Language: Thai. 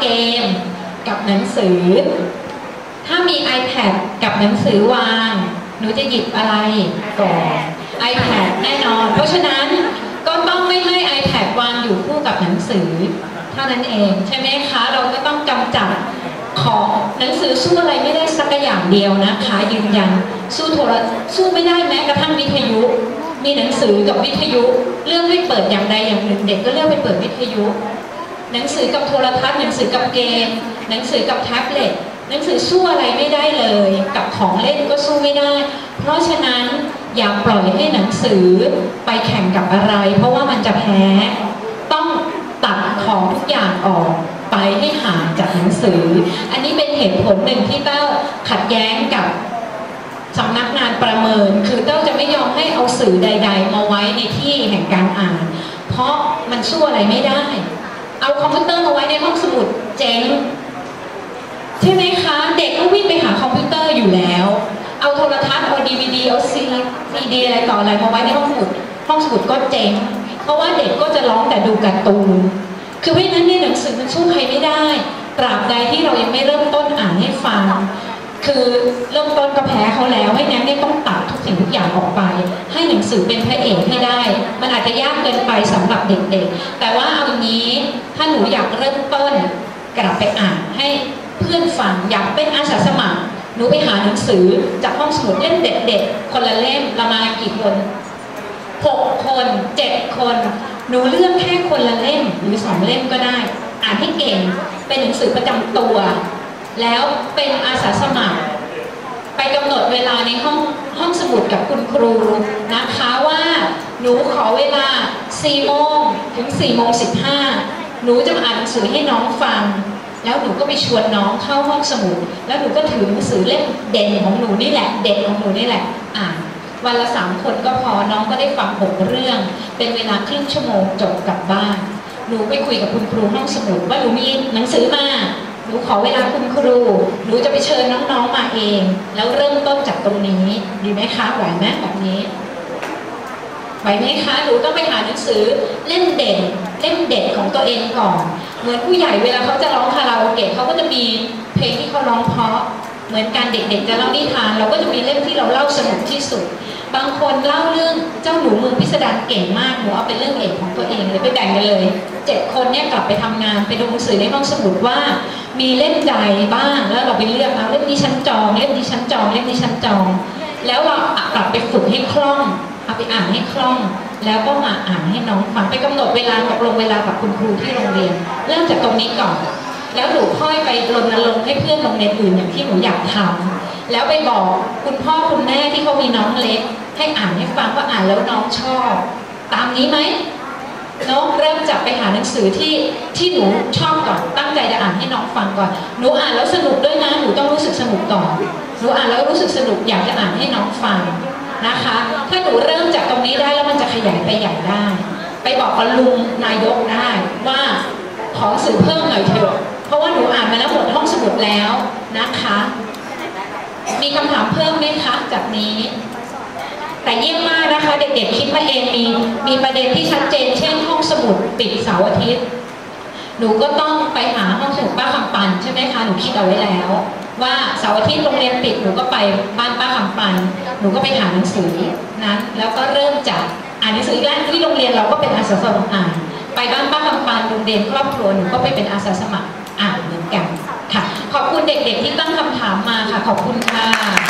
เกมกับหนังสือ ถ้ามี iPad กับหนังสือวาง หนูจะหยิบอะไรก่อน iPad แน่นอน เพราะฉะนั้นก็ต้องไม่ให้ iPad วางอยู่คู่กับหนังสือ เท่านั้นเองใช่ไหมคะ เราก็ต้องกำจัดของหนังสือสู้อะไรไม่ได้สักอย่างเดียวนะคะยืนยันสู้โทรสู้ไม่ได้แม้กระทั่งวิทยุ มีหนังสือกับวิทยุเรื่องให้เปิดอย่างใดอย่างหนึ่งเด็กก็เลือกไปเปิดวิทยุ หนังสือกับโทรทัศน์หนังสือกับเกม หนังสือกับแท็บเล็ตหนังสือสู้อะไรไม่ได้เลย กับของเล่นก็สู้ไม่ได้ เพราะฉะนั้นอย่าปล่อยให้หนังสือไปแข่งกับอะไร เพราะว่ามันจะแพ้ ต้องตัดของทุกอย่างออกไปให้ห่างจากหนังสือ อันนี้เป็นเหตุผลหนึ่งที่เต้าขัดแย้งกับสำนักงานประเมิน คือเต้าจะไม่ยอมให้เอาสื่อใด ๆ มาไว้ในที่แห่งการอ่าน เพราะมันสู้อะไรไม่ได้ เอาคอมพิวเตอร์มาไว้ในห้องสมุดเจ๊งใช่ไหมคะเด็กก็วิ่งไปหาคอมพิวเตอร์อยู่แล้ว เอาโทรทัศน์เอาดีวีดีเอาซีดีอะไรต่ออะไรมาไว้ในห้องสมุดห้องสมุดก็เจ๊งเพราะว่าเด็กก็จะร้องแต่ดูการ์ตูนคือเพราะฉะนั้นเนี่ยหนังสือมันสู้ใครไม่ได้ตราบใดที่เรายังไม่เริ่มต้นอ่านให้ฟัง คือเริ่มต้นก็แพ้เขาแล้วให้งั้น สิ่งทุกอย่างออกไป ให้หนังสือเป็นพระเอกให้ได้ มันอาจจะยากเกินไปสำหรับเด็กๆ แต่ว่าเอาอย่างนี้ถ้าหนูอยากเริ่มต้นกลับไปอ่านให้เพื่อนฟังอยากเป็นอาสาสมัครหนูไปหาหนังสือจากห้องสมุดเล่มเด็ดๆคนละเล่มเรามากี่คนหกคนเจ็ดคน หนูเลือกแค่คนละเล่มหรือสองเล่มก็ได้ อ่านให้เก่งเป็นหนังสือประจำตัว แล้วเป็นอาสาสมัคร ไปกำหนดเวลาในห้อง มุดกับคุณครูนะคะว่าหนูขอเวลา 4 โมงถึง 4 โมง 15 หนูจะมาอ่านหนังสือให้น้องฟัง แล้วหนูก็ไปชวนน้องเข้าห้องสมุด แล้วหนูก็ถือหนังสือเล่มเด่นของหนูนี่แหละ เด่นของหนูนี่แหละ อ่านวันละสามคนก็พอ น้องก็ได้ฟังหกเรื่อง เป็นเวลาครึ่งชั่วโมงจบกลับบ้าน หนูไปคุยกับคุณครูห้องสมุดว่าหนูมีหนังสือมา หนูขอเวลาคุณครู หนูจะไปเชิญน้องๆมาเอง แล้วเริ่มต้นจากตรงนี้ ดีไหมคะ ไหวไหมแบบนี้ไหวไหมคะ หนูต้องไปหาหนังสือเล่มเด่นเล่มเด็ดของตัวเองก่อน เหมือนผู้ใหญ่เวลาเขาจะร้องคาราโอเกะเขาก็จะมีเพลงที่เขาร้องเพราะ เหมือนการเด็กๆจะเล่านิทาน เราก็จะมีเล่มที่เราเล่าสนุกที่สุด บางคนเล่าเรื่องเจ้าหนูเมืองพิสดารเก่งมากหนูเอาเป็นเรื่องเอกของตัวเองเลยไปแบ่งกันเลยเจ็ดคนเนี่ยกลับไปทำงานไปดูหนังสือในห้องสมุดว่า มีเล่มใดบ้างแล้วเราไปเลือกเอาเล่มนี้ชั้นจองเล่มนี้ชั้นจองเล่มนี้ชั้นจอง แล้วเรากลับไปฝึกให้คล่องเอาไปอ่านให้คล่อง แล้วก็มาอ่านให้น้องฟังไปกำหนดเวลาตกลงเวลากับคุณครูที่โรงเรียน เริ่มจากตรงนี้ก่อน แล้วหนูค่อยไปรณรงค์ให้เพื่อนโรงเรียนอื่นอย่างที่หนูอยากทำแล้วไปบอกคุณพ่อคุณแม่ที่เขามีน้องเล็ก ให้อ่านให้ฟังว่าอ่านแล้วน้องชอบ ตามนี้ไหม น้องเริ่มจากไปหาหนังสือที่ที่หนูชอบก่อนตั้งใจจะอ่านให้น้องฟังก่อนหนูอ่านแล้วสนุกด้วยนะหนูต้องรู้สึกสนุกก่อนหนูอ่านแล้วรู้สึกสนุกอยากจะอ่านให้น้องฟังนะคะ ถ้าหนูเริ่มจากตรงนี้ได้แล้วมันจะขยายไปใหญ่ได้ ไปบอกกับลุงนายกได้ว่าของสื่อเพิ่มหน่อยเถอะเพราะว่าหนูอ่านมาแล้วหมดห้องสมุดแล้วนะคะ มีคำถามเพิ่มไหมคะจากนี้ แต่เยี่ยมมากนะคะ เด็กๆคิดมาเองมีมีประเด็นที่ชัดเจน เช่นห้องสมุดปิดเสาร์อาทิตย์ หนูก็ต้องไปหาห้องสมุดป้าคำปันใช่ไหมคะหนูคิดเอาไว้แล้ว ว่าเสาร์อาทิตย์โรงเรียนปิดหนูก็ไปบ้านป้าคำปัน หนูก็ไปหาหนังสือนั้นแล้วก็เริ่มจากอ่านหนังสือแล้วที่โรงเรียนเราก็เป็นอาสาสมัครอ่านไปบ้านป้าคำปันโรงเรียนครอบครัวหนูก็ไปเป็นอาสาสมัครอ่านเหมือนกันค่ะ ขอบคุณเด็กๆที่ตั้งคำถามมาค่ะ ขอบคุณค่ะ